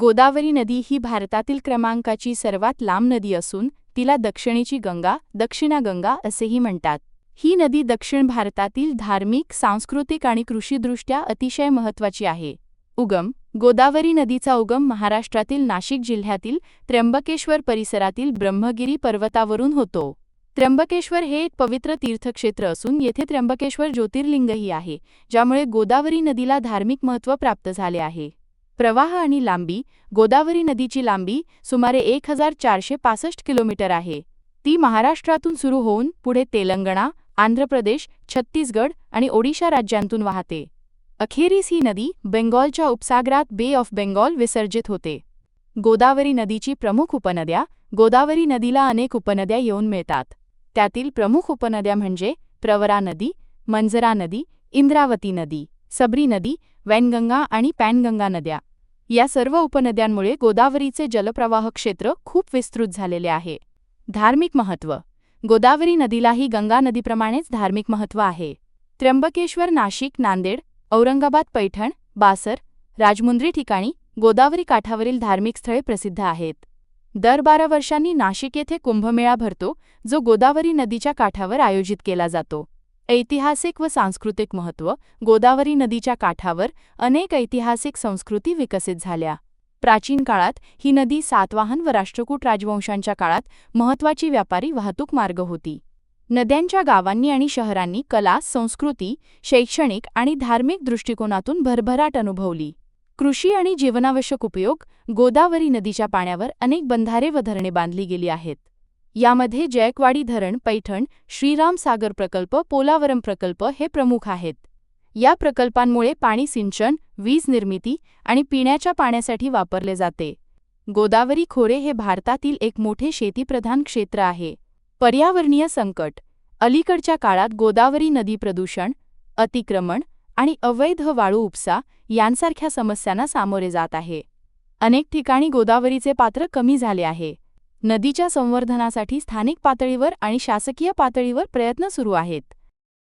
गोदावरी नदी ही भारतातील क्रमांकाची सर्वात लांब नदी असून तिला दक्षिणेची गंगा दक्षिणा गंगा असेही म्हणतात. ही नदी दक्षिण भारतातील धार्मिक सांस्कृतिक आणि कृषीदृष्ट्या अतिशय महत्त्वाची आहे. उगम गोदावरी नदीचा उगम महाराष्ट्रातील नाशिक जिल्ह्यातील त्र्यंबकेश्वर परिसरातील ब्रह्मगिरी पर्वतावरून होतो. त्र्यंबकेश्वर हे एक पवित्र तीर्थक्षेत्र असून येथे त्र्यंबकेश्वर ज्योतिर्लिंगही आहे ज्यामुळे गोदावरी नदीला धार्मिक महत्त्व प्राप्त झाले आहे. प्रवाह आणि लांबी गोदावरी नदीची लांबी सुमारे एक हजार चारशे पासष्ट किलोमीटर आहे. ती महाराष्ट्रातून सुरू होऊन पुढे तेलंगणा आंध्र प्रदेश छत्तीसगड आणि ओडिशा राज्यांतून वाहते. अखेरीस ही नदी बेंगॉलच्या उपसागरात बे ऑफ बेंगॉल विसर्जित होते. गोदावरी नदीची प्रमुख उपनद्या गोदावरी नदीला अनेक उपनद्या येऊन मिळतात. त्यातील प्रमुख उपनद्या म्हणजे प्रवरा नदी मंजरा नदी इंद्रावती नदी. सबरी नदी वैनगंगा आणि पॅनगंगा नद्या. या सर्व उपनद्यांमुळे गोदावरीचे जलप्रवाह क्षेत्र खूप विस्तृत झालेले आहे. धार्मिक महत्त्व. गोदावरी नदीलाही गंगा नदीप्रमाणेच धार्मिक महत्त्व आहे. त्र्यंबकेश्वर नाशिक नांदेड औरंगाबाद पैठण बासर राजमुंद्री ठिकाणी गोदावरी काठावरील धार्मिक स्थळे प्रसिद्ध आहेत. दर बारा वर्षांनी नाशिक येथे कुंभमेळा भरतो जो गोदावरी नदीच्या काठावर आयोजित केला जातो. ऐतिहासिक व सांस्कृतिक महत्त्व गोदावरी नदीच्या काठावर अनेक ऐतिहासिक संस्कृती विकसित झाल्या. प्राचीन काळात ही नदी सातवाहन व राष्ट्रकूट राजवंशांच्या काळात महत्त्वाची व्यापारी वाहतूक मार्ग होती. नद्यांच्या गावांनी आणि शहरांनी कला संस्कृती शैक्षणिक आणि धार्मिक दृष्टिकोनातून भरभराट अनुभवली. कृषी आणि जीवनावश्यक उपयोग गोदावरी नदीच्या पाण्यावर अनेक बंधारे व धरणे बांधली गेली आहेत. यामध्ये जयकवाडी धरण पैठण श्रीराम सागर प्रकल्प पोलावरम प्रकल्प हे प्रमुख आहेत. या प्रकल्पांमुळे पाणी सिंचन वीज निर्मिती आणि पिण्याच्या पाण्यासाठी वापरले जाते. गोदावरी खोरे हे भारतातील एक मोठे शेतीप्रधान क्षेत्र आहे. पर्यावरणीय संकट अलीकडच्या काळात गोदावरी नदी प्रदूषण अतिक्रमण आणि अवैध वाळू उपसा यांसारख्या समस्यांना सामोरे जात आहे. अनेक ठिकाणी गोदावरीचे पात्र कमी झाले आहे. नदीच्या संवर्धनासाठी स्थानिक पातळीवर आणि शासकीय पातळीवर प्रयत्न सुरू आहेत.